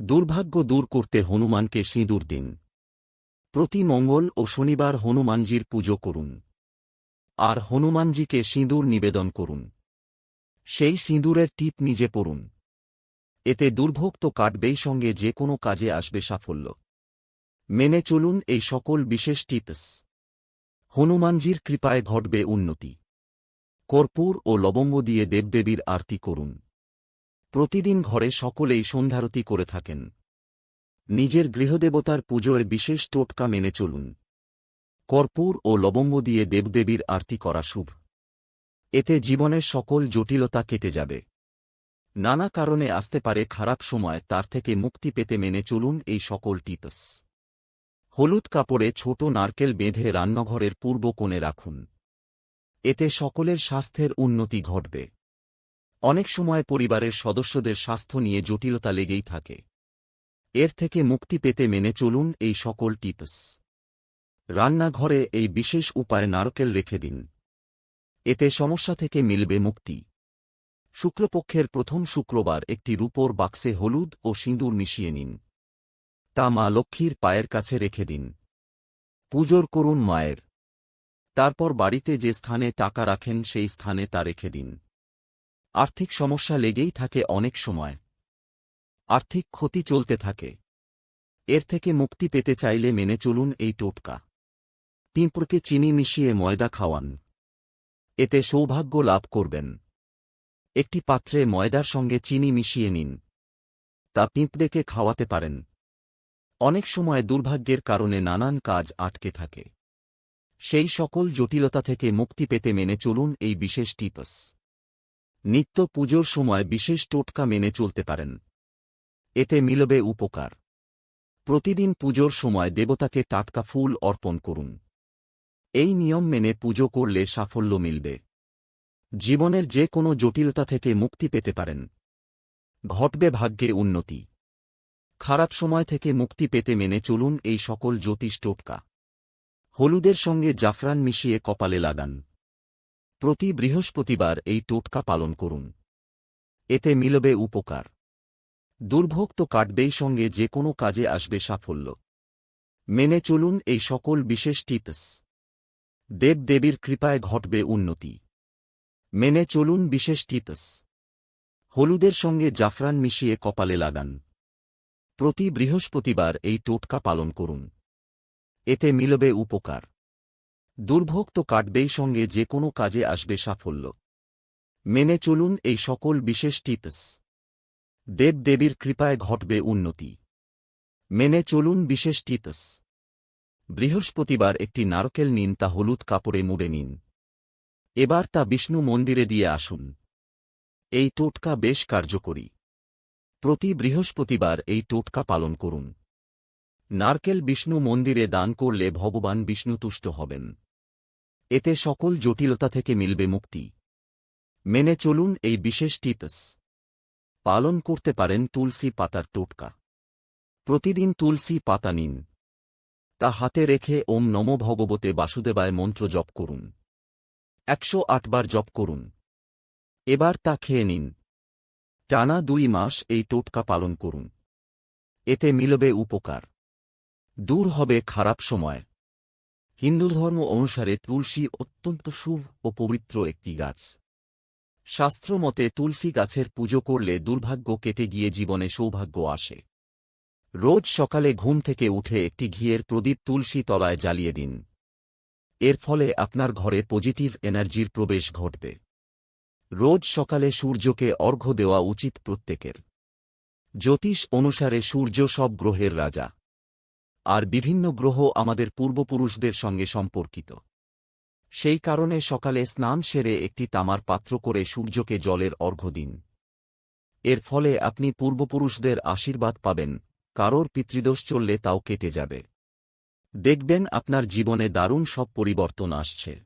দুর্ভাগ্য দূর করতে হনুমানকে সিঁদুর দিন। প্রতি মঙ্গল ও শনিবার হনুমানজির পুজো করুন। আর হনুমানজিকে সিঁদুর নিবেদন করুন। সেই সিঁদুরের টিপ নিজে পড়ুন। এতে দুর্ভোগ তো কাটবেই সঙ্গে যে কোনো কাজে আসবে সাফল্য। মেনে চলুন এই সকল বিশেষ টিপস। হনুমানজির কৃপায় ঘটবে উন্নতি। কর্পূর ও লবঙ্গ দিয়ে দেবদেবীর আরতি করুন। প্রতিদিন ঘরে সকলেই সন্ধ্যারতি করে থাকেন। নিজের গৃহদেবতার পুজোর বিশেষ টোটকা মেনে চলুন। কর্পূর ও লবঙ্গ দিয়ে দেবদেবীর আরতি করা শুভ। এতে জীবনের সকল জটিলতা কেটে যাবে। নানা কারণে আসতে পারে খারাপ সময়, তার থেকে মুক্তি পেতে মেনে চলুন এই সকল টিপস। হলুদ কাপড়ে ছোট নারকেল বেঁধে রান্নাঘরের পূর্ব কোণে রাখুন। এতে সকলের স্বাস্থ্যের উন্নতি ঘটবে। অনেক সময় পরিবারের সদস্যদের স্বাস্থ্য নিয়ে জটিলতা লেগেই থাকে। এর থেকে মুক্তি পেতে মেনে চলুন এই সকল টিপস। রান্নাঘরে এই বিশেষ উপায় নারকেল রেখে দিন। এতে সমস্যা থেকে মিলবে মুক্তি। শুক্রপক্ষের প্রথম শুক্রবার একটি রূপোর বাক্সে হলুদ ও সিঁদুর মিশিয়ে নিন। তা মা লক্ষ্মীর পায়ের কাছে রেখে দিন। পুজোর করুন মায়ের। তারপর বাড়িতে যে স্থানে টাকা রাখেন সেই স্থানে তা রেখে দিন। আর্থিক সমস্যা লেগেই থাকে অনেক সময়। আর্থিক ক্ষতি চলতে থাকে। এর থেকে মুক্তি পেতে চাইলে মেনে চলুন এই টোটকা। পিঁপড়কে চিনি মিশিয়ে ময়দা খাওয়ান। এতে সৌভাগ্য লাভ করবেন। একটি পাত্রে ময়দার সঙ্গে চিনি মিশিয়ে নিন। তা পিঁপড়েকে খাওয়াতে পারেন। অনেক সময় দুর্ভাগ্যের কারণে নানান কাজ আটকে থাকে। সেই সকল জটিলতা থেকে মুক্তি পেতে মেনে চলুন এই বিশেষ টিপস। নিত্য পুজোর সময় বিশেষ টোটকা মেনে চলতে পারেন। এতে মিলবে উপকার। প্রতিদিন পুজোর সময় দেবতাকে টাটকা ফুল অর্পণ করুন। এই নিয়ম মেনে পুজো করলে সাফল্য মিলবে। জীবনের যে কোনো জটিলতা থেকে মুক্তি পেতে পারেন। ঘটবে ভাগ্যে উন্নতি। খারাপ সময় থেকে মুক্তি পেতে মেনে চলুন এই সকল জ্যোতিষ টোটকা। হলুদের সঙ্গে জাফরান মিশিয়ে কপালে লাগান। প্রতি বৃহস্পতিবার এই টোটকা পালন করুন। এতে মিলবে উপকার। দুর্ভোগ তো কাটবেই সঙ্গে যে কোনো কাজে আসবে সাফল্য। মেনে চলুন এই সকল বিশেষ টিপস। দেবদেবীর কৃপায় ঘটবে উন্নতি। মেনে চলুন বিশেষ টিপস। হলুদের সঙ্গে জাফরান মিশিয়ে কপালে লাগান। প্রতি বৃহস্পতিবার এই টোটকা পালন করুন। এতে মিলবে উপকার। দুর্ভোগ তো কাটবেই সঙ্গে যে কোনো কাজে আসবে সাফল্য। মেনে চলুন এই সকল বিশেষ টিপস। দেবদেবীর কৃপায় ঘটবে উন্নতি। মেনে চলুন বিশেষ টিপস। বৃহস্পতিবার একটি নারকেল নিন তা হলুদ কাপড়ে মুড়ে নিন। এবার তা বিষ্ণু মন্দিরে দিয়ে আসুন। এই টোটকা বেশ কার্যকরী। প্রতি বৃহস্পতিবার এই টোটকা পালন করুন। নারকেল বিষ্ণু মন্দিরে দান করলে ভগবান বিষ্ণু তুষ্ট হবেন। এতে সকল জটিলতা থেকে মিলবে মুক্তি। মেনে চলুন এই বিশেষ টিপস। পালন করতে পারেন তুলসী পাতার টোটকা। প্রতিদিন তুলসী পাতা নিন। তা হাতে রেখে ওম নম ভগবতে বাসুদেবায় মন্ত্র জপ করুন। একশো আটবার জপ করুন। এবার তা খেয়ে নিন। টানা দুই মাস এই টোটকা পালন করুন। এতে মিলবে উপকার। দূর হবে খারাপ সময়। হিন্দু ধর্ম অনুসারে তুলসী অত্যন্ত শুভ ও পবিত্র একটি গাছ। শাস্ত্রমতে তুলসী গাছের পুজো করলে দুর্ভাগ্য কেটে গিয়ে জীবনে সৌভাগ্য আসে। রোজ সকালে ঘুম থেকে উঠে একটি ঘিয়ের প্রদীপ তুলসী তলায় জ্বালিয়ে দিন। এর ফলে আপনার ঘরে পজিটিভ এনার্জির প্রবেশ ঘটবে। রোজ সকালে সূর্যকে অর্ঘ্য দেওয়া উচিত প্রত্যেকের। জ্যোতিষ অনুসারে সূর্য সব গ্রহের রাজা। আর বিভিন্ন গ্রহ আমাদের পূর্বপুরুষদের সঙ্গে সম্পর্কিত। সেই কারণে সকালে স্নান সেরে একটি তামার পাত্র করে সূর্যকে জলের অর্ঘ্য দিন। এর ফলে আপনি পূর্বপুরুষদের আশীর্বাদ পাবেন, কারোর পিতৃদোষ চললে তাও কেটে যাবে। দেখবেন আপনার জীবনে দারুণ সব পরিবর্তন আসছে।